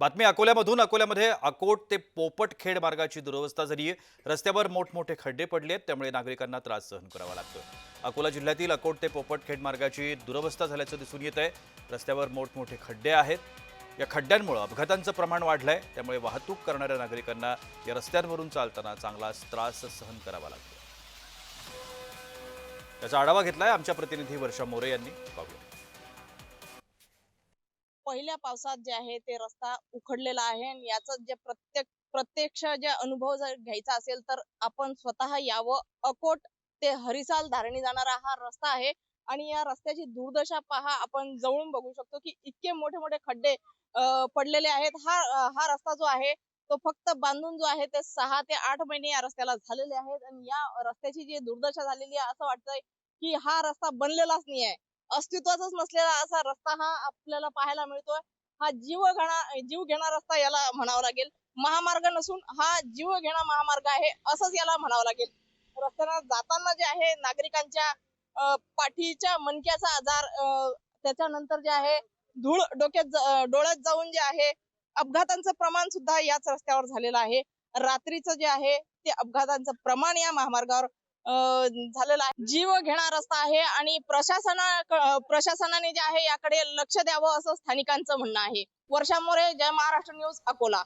बातमी अकोल्यामधून. अकोल्यामध्ये अकोट ते पोपटखेड मार्गाची दुरवस्था झाली आहे रस्त्यावर मोठमोठे खड्डे पडले आहेत त्यामुळे नागरिकांना त्रास सहन करावा लागतोय. अकोला जिल्ह्यातील अकोट ते पोपटखेड मार्गाची दुरवस्था झाल्याचं दिसून येत आहे रस्त्यावर मोठमोठे खड्डे आहेत. या खड्ड्यांमुळे अपघातांचं प्रमाण वाढलं आहे त्यामुळे वाहतूक करणाऱ्या नागरिकांना या रस्त्यांवरून चालताना चांगलाच त्रास सहन करावा लागतो त्याचा आढावा घेतलाय आमच्या प्रतिनिधी वर्षा मोरे यांनी. पाहूया. पहिल्या पावसात जे आहे ते रस्ता उखडलेला आहे आणि याचा जे प्रत्येक प्रत्यक्ष जे अनुभव जर घ्यायचा असेल तर आपण स्वतः यावं. अकोट ते हरिसाल धारणी जाणारा हा रस्ता आहे आणि या रस्त्याची दुर्दशा पहा. आपण जवळून बघू शकतो की इतके मोठे मोठे खड्डे अं, पडलेले आहेत. हा हा रस्ता जो आहे तो फक्त बांधून जो आहे ते सहा ते आठ महिने या रस्त्याला झालेले आहेत आणि या रस्त्याची जी दुर्दशा झालेली आहे असं वाटतंय की हा रस्ता बनलेलाच नाही आहे अस्तित्वाचाच नसलेला असा रस्ता हा आपल्याला पाहायला मिळतोय. हा जीव घेणा जीव घेणा रस्ता याला म्हणावा लागेल. महामार्ग नसून हा जीव घेणा महामार्ग आहे असंच याला म्हणावं लागेल. रस्त्यानं जाताना जे आहे नागरिकांच्या अं, पाठीच्या मणक्याचा आजार अं, त्याच्यानंतर जे आहे धूळ डोक्यात डोळ्यात जाऊन जे आहे अपघातांचं प्रमाण सुद्धा याच रस्त्यावर झालेलं आहे. रात्रीचं जे आहे ते अपघातांचं प्रमाण या महामार्गावर झालेला आहे. जीव घेणार रस्ता आहे आणि प्रशासना प्रशासनाने जे आहे याकडे लक्ष द्यावं असं स्थानिकांचं म्हणणं आहे. वर्षामोरे जय महाराष्ट्र न्यूज अकोला.